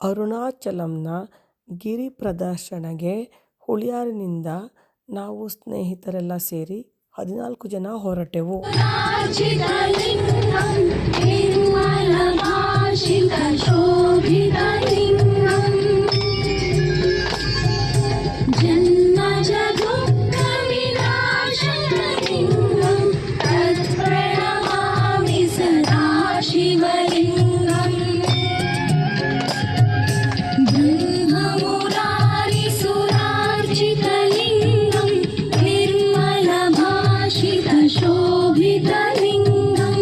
ಅರುಣಾಚಲಂನ ಗಿರಿ ಪ್ರದರ್ಶನಗೆ ಹುಳಿಯಾರಿನಿಂದ ನಾವು ಸ್ನೇಹಿತರೆಲ್ಲ ಸೇರಿ ಹದಿನಾಲ್ಕು ಜನ ಹೊರಟೆವು. निर्मलभाषितशोभितलिङ्गम्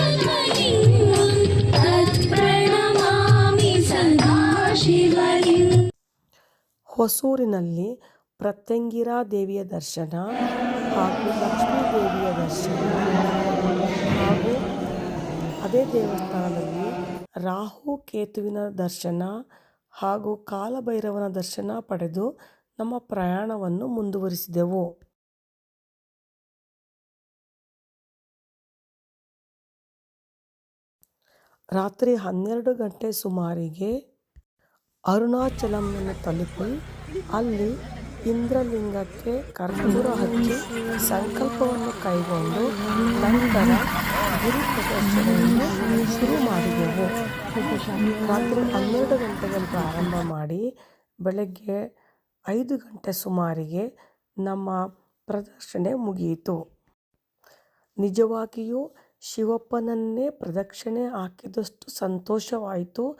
जन्मजदुःखविनाशकलिङ्गं तत्प्रणमामि सदा शिवलिङ्गम् ಹೊಸೂರಿನಲ್ಲಿ ಪ್ರತ್ಯಂಗಿರಾ ದೇವಿಯ ದರ್ಶನ ಹಾಗೂ ಲಕ್ಷ್ಮೀ ದೇವಿಯ ದರ್ಶನ ಹಾಗೂ ಅದೇ ದೇವಸ್ಥಾನದಲ್ಲಿ ರಾಹು ಕೇತುವಿನ ದರ್ಶನ ಹಾಗೂ ಕಾಲಭೈರವನ ದರ್ಶನ ಪಡೆದು ನಮ್ಮ ಪ್ರಯಾಣವನ್ನು ಮುಂದುವರಿಸಿದೆವು. ರಾತ್ರಿ ಹನ್ನೆರಡು ಗಂಟೆ ಸುಮಾರಿಗೆ ಅರುಣಾಚಲಂನ್ನು ತಲುಪಿ ಅಲ್ಲಿ ಇಂದ್ರಲಿಂಗಕ್ಕೆ ಕರ್ಪೂರ ಹಚ್ಚಿ ಸಂಕಲ್ಪವನ್ನು ಕೈಗೊಂಡು ನಂತರ ಗುರು ಪ್ರದರ್ಶನವನ್ನು ಶುರು ಮಾಡಿದೆವು. ರಾತ್ರಿ ಹನ್ನೆರಡು ಗಂಟೆಗೆ ಪ್ರಾರಂಭ ಮಾಡಿ ಬೆಳಗ್ಗೆ ಐದು ಗಂಟೆ ಸುಮಾರಿಗೆ ನಮ್ಮ ಪ್ರದರ್ಶನೆ ಮುಗಿಯಿತು. ನಿಜವಾಗಿಯೂ ಶಿವಪ್ಪನನ್ನೇ ಪ್ರದಕ್ಷಿಣೆ ಹಾಕಿದಷ್ಟು ಸಂತೋಷವಾಯಿತು.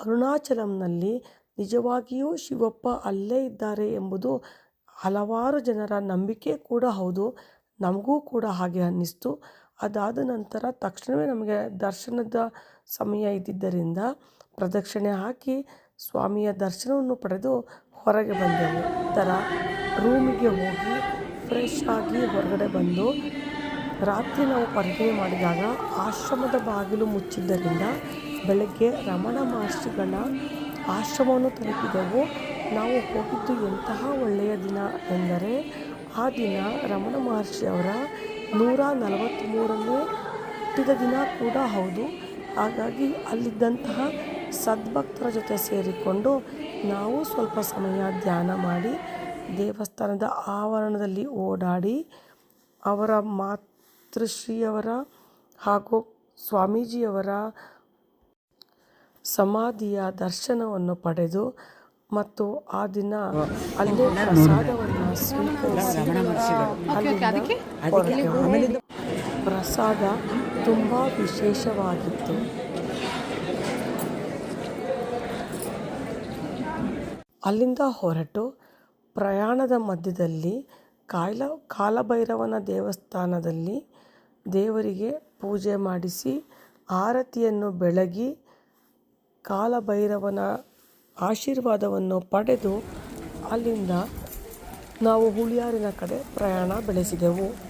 ಅರುಣಾಚಲಂನಲ್ಲಿ ನಿಜವಾಗಿಯೂ ಶಿವಪ್ಪ ಅಲ್ಲೇ ಇದ್ದಾರೆ ಎಂಬುದು ಹಲವಾರು ಜನರ ನಂಬಿಕೆ ಕೂಡ ಹೌದು. ನಮಗೂ ಕೂಡ ಹಾಗೆ ಅನ್ನಿಸ್ತು. ಅದಾದ ನಂತರ ತಕ್ಷಣವೇ ನಮಗೆ ದರ್ಶನದ ಸಮಯ ಇದ್ದಿದ್ದರಿಂದ ಪ್ರದಕ್ಷಿಣೆ ಹಾಕಿ ಸ್ವಾಮಿಯ ದರ್ಶನವನ್ನು ಪಡೆದು ಹೊರಗೆ ಬಂದೆವು. ನಂತರ ರೂಮಿಗೆ ಹೋಗಿ ಫ್ರೆಶ್ ಆಗಿ ಹೊರಗಡೆ ಬಂದು ರಾತ್ರಿ ನಾವು ಪರಿಚಯ ಮಾಡಿದಾಗ ಆಶ್ರಮದ ಬಾಗಿಲು ಮುಚ್ಚಿದ್ದರಿಂದ ಬೆಳಗ್ಗೆ ರಮಣ ಮಹರ್ಷಿಗಳ ಆಶ್ರಮವನ್ನು ತಲುಪಿದೆವು. ನಾವು ಹೋಗಿದ್ದು ಎಂತಹ ಒಳ್ಳೆಯ ದಿನ ಎಂದರೆ ಆ ದಿನ ರಮಣ ಮಹರ್ಷಿ ಅವರ ನೂರ ನಲವತ್ತ್ಮೂರನೇ ಹುಟ್ಟಿದ ದಿನ ಕೂಡ ಹೌದು. ಹಾಗಾಗಿ ಅಲ್ಲಿದ್ದಂತಹ ಸದ್ಭಕ್ತರ ಜೊತೆ ಸೇರಿಕೊಂಡು ನಾವು ಸ್ವಲ್ಪ ಸಮಯ ಧ್ಯಾನ ಮಾಡಿ ದೇವಸ್ಥಾನದ ಆವರಣದಲ್ಲಿ ಓಡಾಡಿ ಅವರ ಮಾತೃಶ್ರೀಯವರ ಹಾಗೂ ಸ್ವಾಮೀಜಿಯವರ ಸಮಾಧಿಯ ದರ್ಶನವನ್ನು ಪಡೆದು ಮತ್ತು ಆ ದಿನ ಅಲ್ಲಿ ಪ್ರಸಾದವನ್ನು ಸ್ವೀಕರಿಸಿ. ಪ್ರಸಾದ ತುಂಬ ವಿಶೇಷವಾಗಿತ್ತು. ಅಲ್ಲಿಂದ ಹೊರಟು ಪ್ರಯಾಣದ ಮಧ್ಯದಲ್ಲಿ ಕಾಯಿಲ ಕಾಲಭೈರವನ ದೇವಸ್ಥಾನದಲ್ಲಿ ದೇವರಿಗೆ ಪೂಜೆ ಮಾಡಿಸಿ ಆರತಿಯನ್ನು ಬೆಳಗಿ ಕಾಲಭೈರವನ ಆಶೀರ್ವಾದವನ್ನು ಪಡೆದು ಅಲ್ಲಿಂದ ನಾವು ಹುಳಿಯಾರಿನ ಕಡೆ ಪ್ರಯಾಣ ಬೆಳೆಸಿದೆವು.